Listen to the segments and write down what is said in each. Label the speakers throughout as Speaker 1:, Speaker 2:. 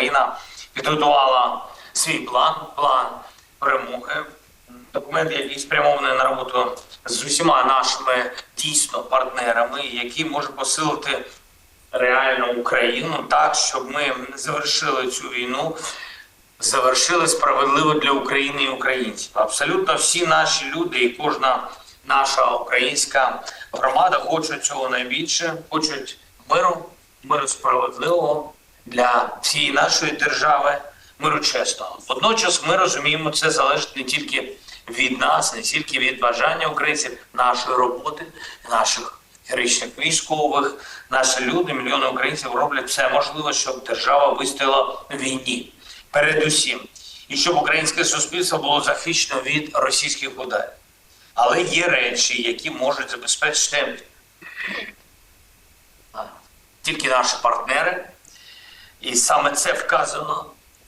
Speaker 1: Україна підготувала свій план, план перемоги. Документ, який спрямований на роботу з усіма нашими дійсно партнерами, який може посилити реально Україну так, щоб ми завершили цю війну, завершили справедливо для України і українців. Абсолютно всі наші люди і кожна наша українська громада хочуть цього найбільше, хочуть миру, миру справедливого для всієї нашої держави, миру чесного. Водночас ми розуміємо, це залежить не тільки від нас, не тільки від бажання українців, нашої роботи, наших героїчних військових, наші люди, мільйони українців роблять все можливе, щоб держава вистояла в війні. Передусім, і щоб українське суспільство було захищено від російських ударів. Але є речі, які можуть забезпечити тільки наші партнери, і саме це вказано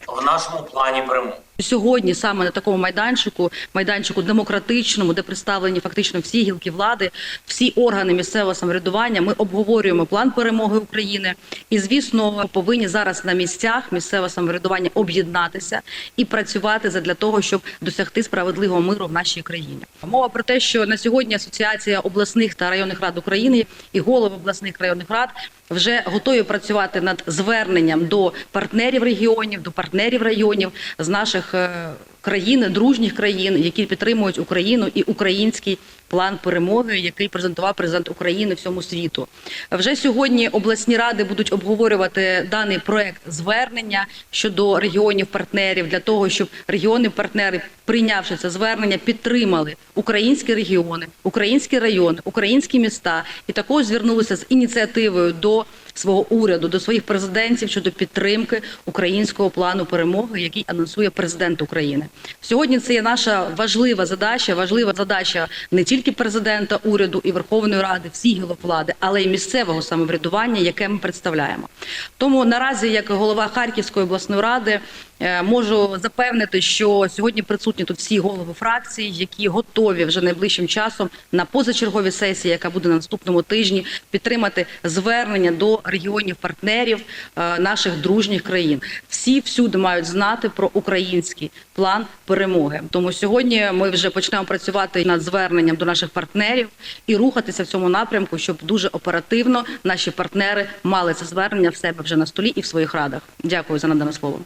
Speaker 1: в нашому плані перемоги.
Speaker 2: Сьогодні саме на такому майданчику, майданчику демократичному, де представлені фактично всі гілки влади, всі органи місцевого самоврядування, ми обговорюємо план перемоги України. І звісно, повинні зараз на місцях місцевого самоврядування об'єднатися і працювати задля того, щоб досягти справедливого миру в нашій країні. Мова про те, що на сьогодні асоціація обласних та районних рад України і голови обласних районних рад вже готові працювати над зверненням до партнерів регіонів, до партнерів районів з наших е, країн, дружніх країн, які підтримують Україну і український план перемоги, який презентував президент України всьому світу. Вже сьогодні обласні ради будуть обговорювати даний проект звернення щодо регіонів партнерів для того, щоб регіони-партнери, прийнявши це звернення, підтримали українські регіони, українські райони, українські міста і також звернулися з ініціативою до свого уряду, до своїх президентів щодо підтримки українського плану перемоги, який анонсує президент України. Сьогодні це є наша важлива задача, важлива задача не тільки президента, уряду і Верховної Ради, всіх гілок влади, але й місцевого самоврядування, яке ми представляємо. Тому наразі, як голова Харківської обласної ради, е, можу запевнити, що сьогодні присутні тут всі голови фракцій, які готові вже найближчим часом на позачерговій сесії, яка буде на наступному тижні, підтримати звернення до регіонів партнерів е, наших дружніх країн. Всі всюди мають знати про український план перемоги. Тому сьогодні ми вже почнемо працювати над зверненням до наших партнерів і рухатися в цьому напрямку, щоб дуже оперативно наші партнери мали це звернення в себе вже на столі і в своїх радах. Дякую за надане слово.